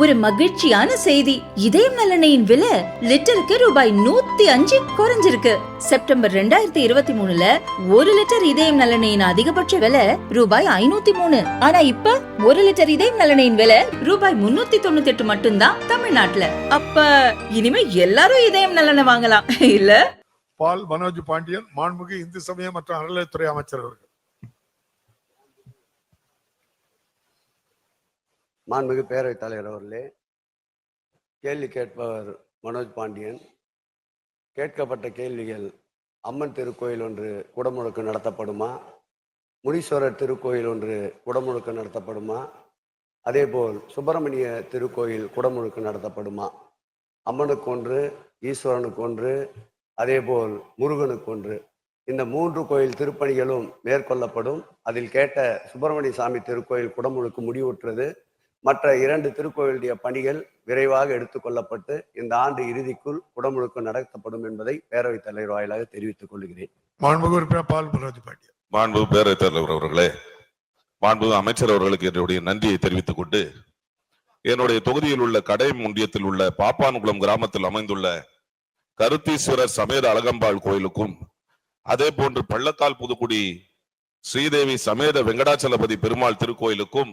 ஒரு மகிழ்ச்சியான செய்தி. இதயம் நலனையின் விலை லிட்டருக்கு ரூபாய் நூத்தி அஞ்சு குறைஞ்சிருக்கு. செப்டம்பர் ரெண்டாயிரத்தி இருபத்தி மூணுல ஒரு லிட்டர் இதயம் நலனையின் அதிகபட்ச விலை ரூபாய் ஐநூத்தி மூணு. ஆனா இப்ப ஒரு லிட்டர் இதயம் நலனையின் விலை ரூபாய் முன்னூத்தி தொண்ணூத்தி எட்டு மட்டும்தான் தமிழ்நாட்டுல. அப்ப இனிமே எல்லாரும் இதயம் நலனை வாங்கலாம். இல்ல? பால் மனோஜ் பாண்டியன் மாண்புமிகு இந்து சமய மற்றும் அறநிலையத்துறை அமைச்சர் அவர்கள். மாண்புமிகு பேரவைத் தலைவர் அவர்களே கேள்வி கேட்பவர் மனோஜ் பாண்டியன். கேட்கப்பட்ட கேள்விகள் அம்மன் திருக்கோயில் ஒன்று குடமுழுக்கு நடத்தப்படுமா? முனீஸ்வரர் திருக்கோயில் ஒன்று குடமுழுக்கு நடத்தப்படுமா? அதேபோல் சுப்பிரமணிய திருக்கோயில் குடமுழுக்கு நடத்தப்படுமா? அம்மனுக்கு ஒன்று ஈஸ்வரனுக்கு ஒன்று அதேபோல் முருகனுக்கு ஒன்று. இந்த மூன்று கோயில் திருப்பணிகளும் மேற்கொள்ளப்படும். அதில் கேட்ட சுப்பிரமணிய சாமி திருக்கோயில் குடமுழுக்கு முடிவுற்றது. மற்ற இரண்டு திருக்கோயிலுடைய பணிகள் விரைவாக எடுத்துக்கொள்ளப்பட்டு இந்த ஆண்டு இறுதிக்குள் குடமுழுக்கு நடத்தப்படும் என்பதை பேரவைத் தலைவர் வாயிலாக தெரிவித்துக் கொள்கிறேன். மாண்புமிகு உறுப்பினர் பால் மனோஜ் பாண்டியன் மாண்பு பேரவைத் தலைவர் அவர்களே மாண்பு அமைச்சர் அவர்களுக்கு என்னுடைய நன்றியை தெரிவித்துக் கொண்டு என்னுடைய தொகுதியில் உள்ள கடை ஒன்றியத்தில் உள்ள பாப்பான்குளம் கிராமத்தில் அமைந்துள்ள கருத்தீஸ்வரர் சமேத அழகம்பாள் கோயிலுக்கும் அதே போன்று பள்ளக்கால் புதுக்குடி ஸ்ரீதேவி சமேத வெங்கடாச்சலபதி பெருமாள் திருக்கோயிலுக்கும்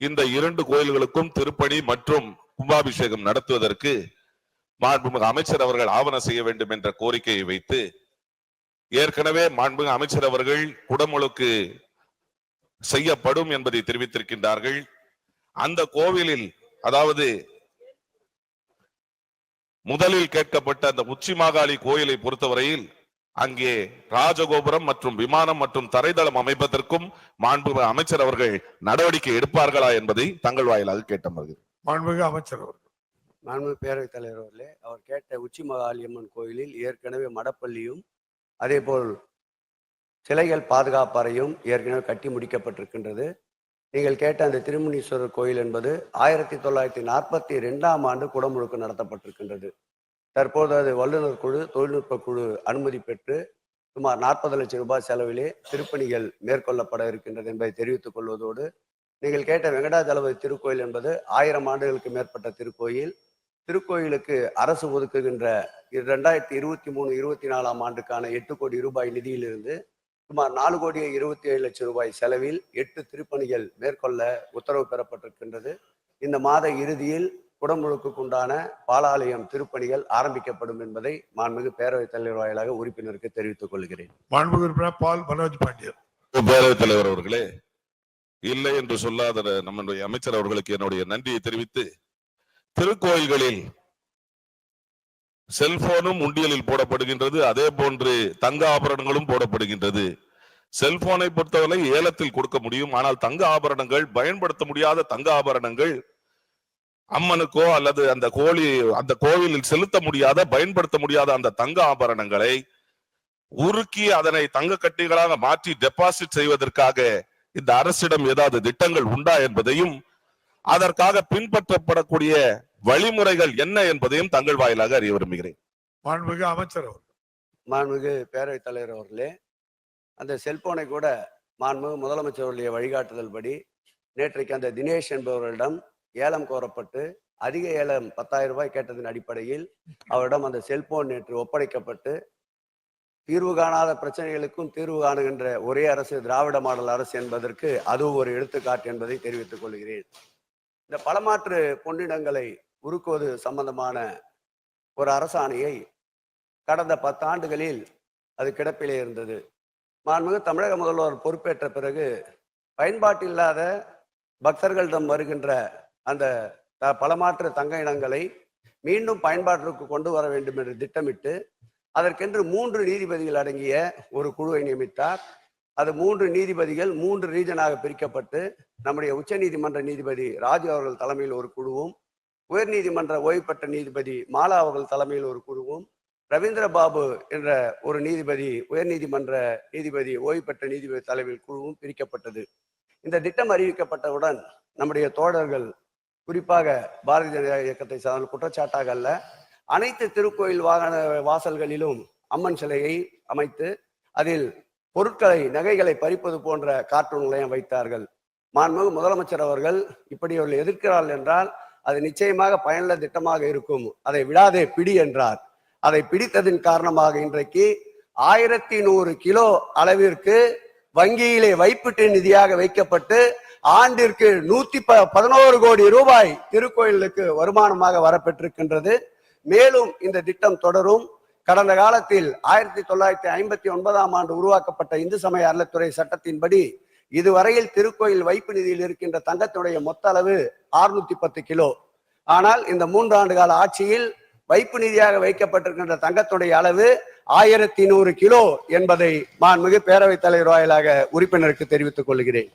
இந்த இரண்டு கோயில்களுக்கும் திருப்பணி மற்றும் கும்பாபிஷேகம் நடத்துவதற்கு மாண்புமிகு அமைச்சர் அவர்கள் ஆவணம் செய்ய வேண்டும் என்ற கோரிக்கையை வைத்து ஏற்கனவே மாண்புமிகு அமைச்சர் அவர்கள் குடமுழுக்கு செய்யப்படும் என்பதை தெரிவித்திருக்கின்றார்கள். அந்த கோவிலில் அதாவது முதலில் கேட்கப்பட்ட அந்த உச்சி மாகாளி கோயிலை பொறுத்தவரையில் அங்கே ராஜகோபுரம் மற்றும் விமானம் மற்றும் தரைதளம் அமைப்பதற்கும் மாண்புமிகு அமைச்சர் அவர்கள் நடவடிக்கை எடுப்பார்களா என்பதை தங்கள் வாயிலாக கேட்ட மருது மாண்புமிகு அமைச்சர் அவர்கள். மாண்புமிகு பேரவைத் தலைவர் அவர்களே அவர் கேட்ட உச்சி மகாளியம்மன் கோயிலில் ஏற்கனவே மடப்பள்ளியும் அதேபோல் சிலைகள் பாதுகாப்பறையும் ஏற்கனவே கட்டி முடிக்கப்பட்டிருக்கின்றது. நீங்கள் கேட்ட அந்த திருமுனீஸ்வரர் கோயில் என்பது ஆயிரத்தி தொள்ளாயிரத்தி நாற்பத்தி ரெண்டாம் ஆண்டு குடமுழுக்கு நடத்தப்பட்டிருக்கின்றது. தற்போது அது வல்லுநர் குழு தொழில்நுட்ப குழு அனுமதி பெற்று சுமார் நாற்பது லட்சம் ரூபாய் செலவிலே திருப்பணிகள் மேற்கொள்ளப்பட இருக்கின்றது என்பதை தெரிவித்துக் கொள்வதோடு நீங்கள் கேட்ட வெங்கடாஜலபதி திருக்கோயில் என்பது ஆயிரம் ஆண்டுகளுக்கு மேற்பட்ட திருக்கோயில். திருக்கோயிலுக்கு அரசு ஒதுக்குகின்ற இரண்டாயிரத்தி இருபத்தி மூணு இருபத்தி நாலாம் ஆண்டுக்கான எட்டு கோடி ரூபாய் நிதியிலிருந்து சுமார் நாலு கோடியே இருபத்தி ஏழு லட்சம் ரூபாய் செலவில் எட்டு திருப்பணிகள் மேற்கொள்ள உத்தரவு பெறப்பட்டிருக்கின்றது. இந்த மாத இறுதியில் குடமுழுக்குக்குண்டான பாலாலயம் திருப்பணிகள் ஆரம்பிக்கப்படும் என்பதை மாண்புமிகு பேரவைத் தலைவர் வாயிலாக உறுப்பினருக்கு தெரிவித்துக் கொள்கிறேன். மாண்புமிகு உறுப்பினர் பால் மனோஜ் பாண்டியன் பேரவைத் தலைவர் அவர்களே இல்லை என்று சொல்லாத நம்முடைய அமைச்சர் அவர்களுக்கு என்னுடைய நன்றியை தெரிவித்து திருக்கோயில்களில் செல்போனும் உண்டியலில் போடப்படுகின்றது அதே போன்று தங்க ஆபரணங்களும் போடப்படுகின்றது. செல்போனை பொறுத்தவரை ஏலத்தில் கொடுக்க முடியும் ஆனால் தங்க ஆபரணங்கள் பயன்படுத்த முடியாத தங்க ஆபரணங்கள் அம்மனுக்கோ அல்லது அந்த கோழி அந்த கோவிலில் செலுத்த முடியாத பயன்படுத்த முடியாத அந்த தங்க ஆபரணங்களை உருக்கி அதனை தங்க கட்டிகளாக மாற்றி டெபாசிட் செய்வதற்காக இந்த அரசிடம் ஏதாவது திட்டங்கள் உண்டா என்பதையும் அதற்காக பின்பற்றப்படக்கூடிய வழிமுறைகள் என்ன என்பதையும் தங்கள் வாயிலாக அறிய விரும்புகிறேன். மாண்புமிகு அமைச்சர் அவர்கள். மாண்புமிகு பேரவைத் தலைவர் அவர்களே அந்த செல்போனை கூட மாண்புமிகு முதலமைச்சர் அவருடைய வழிகாட்டுதல் படி நேற்றைக்கு அந்த தினேஷ் என்பவரிடம் ஏலம் கோரப்பட்டு அதிக ஏலம் பத்தாயிரம் ரூபாய் கேட்டதன் அடிப்படையில் அவரிடம் அந்த செல்போன் நேற்று ஒப்படைக்கப்பட்டு தீர்வு காணாத பிரச்சனைகளுக்கும் தீர்வு காணுகின்ற ஒரே அரசு திராவிட மாடல் அரசு என்பதற்கு அதுவும் ஒரு எடுத்துக்காட்டு என்பதை தெரிவித்துக் கொள்கிறேன். இந்த பலமாற்று பொன்னிடங்களை உருக்குவது சம்பந்தமான ஒரு அரசாணையை கடந்த பத்தாண்டுகளில் அது கிடப்பிலே இருந்தது. மாண்புமிகு தமிழக முதல்வர் பொறுப்பேற்ற பிறகு பயன்பாட்டில்லாத பக்தர்களிடம் வருகின்ற அந்த த பலமாற்று தங்க இனங்களை மீண்டும் பயன்பாட்டிற்கு கொண்டு வர வேண்டும் என்று திட்டமிட்டு அதற்கென்று மூன்று நீதிபதிகள் அடங்கிய ஒரு குழுவை நியமித்தார். அது மூன்று நீதிபதிகள் மூன்று ரீஜனாக பிரிக்கப்பட்டு நம்முடைய உச்ச நீதிமன்ற நீதிபதி ராஜு அவர்கள் தலைமையில் ஒரு குழுவும் உயர்நீதிமன்ற ஓய்வு பெற்ற நீதிபதி மாலா அவர்கள் தலைமையில் ஒரு குழுவும் ரவீந்திர பாபு என்ற ஒரு நீதிபதி உயர்நீதிமன்ற நீதிபதி ஓய்வு பெற்ற நீதிபதி தலைமையில் குழுவும் பிரிக்கப்பட்டது. இந்த திட்டம் அறிவிக்கப்பட்டவுடன் நம்முடைய தோழர்கள் குறிப்பாக பாரதிய ஜனதா இயக்கத்தை சார்ந்த குற்றச்சாட்டாக அல்ல அனைத்து திருக்கோயில் வாகன வாசல்களிலும் அம்மன் சிலையை அமைத்து அதில் பொருட்களை நகைகளை பறிப்பது போன்ற கார்ட்டூன்களையும் வைத்தார்கள். மாண்புமிகு முதலமைச்சர் அவர்கள் இப்படி அவர்கள் எதிர்க்கிறார்கள் என்றால் அது நிச்சயமாக பயனுள்ள திட்டமாக இருக்கும். அதை விடாதே பிடி என்றார். அதை பிடித்ததின் காரணமாக இன்றைக்கு ஆயிரத்தி நூறு கிலோ அளவிற்கு வங்கியிலே வைப்பிட்டு நிதியாக வைக்கப்பட்டு ஆண்டிற்கு நூத்தி ப பதினோரு கோடி ரூபாய் திருக்கோயிலுக்கு வருமானமாக வரப்பெற்றிருக்கின்றது. மேலும் இந்த திட்டம் தொடரும். கடந்த காலத்தில் ஆயிரத்தி தொள்ளாயிரத்தி ஐம்பத்தி ஒன்பதாம் ஆண்டு உருவாக்கப்பட்ட இந்து சமய அறத்துறை சட்டத்தின்படி இதுவரையில் திருக்கோயில் வைப்பு நிதியில் இருக்கின்ற தங்கத்தினுடைய மொத்த அளவு அறுநூத்தி பத்து கிலோ. ஆனால் இந்த மூன்று ஆண்டு கால ஆட்சியில் வைப்பு நிதியாக வைக்கப்பட்டிருக்கின்ற தங்கத்துடைய அளவு ஆயிரத்தி நூறு கிலோ என்பதை மாண்புமிகு பேரவைத் தலைவர் வாயிலாக உறுப்பினருக்கு தெரிவித்துக் கொள்கிறேன்.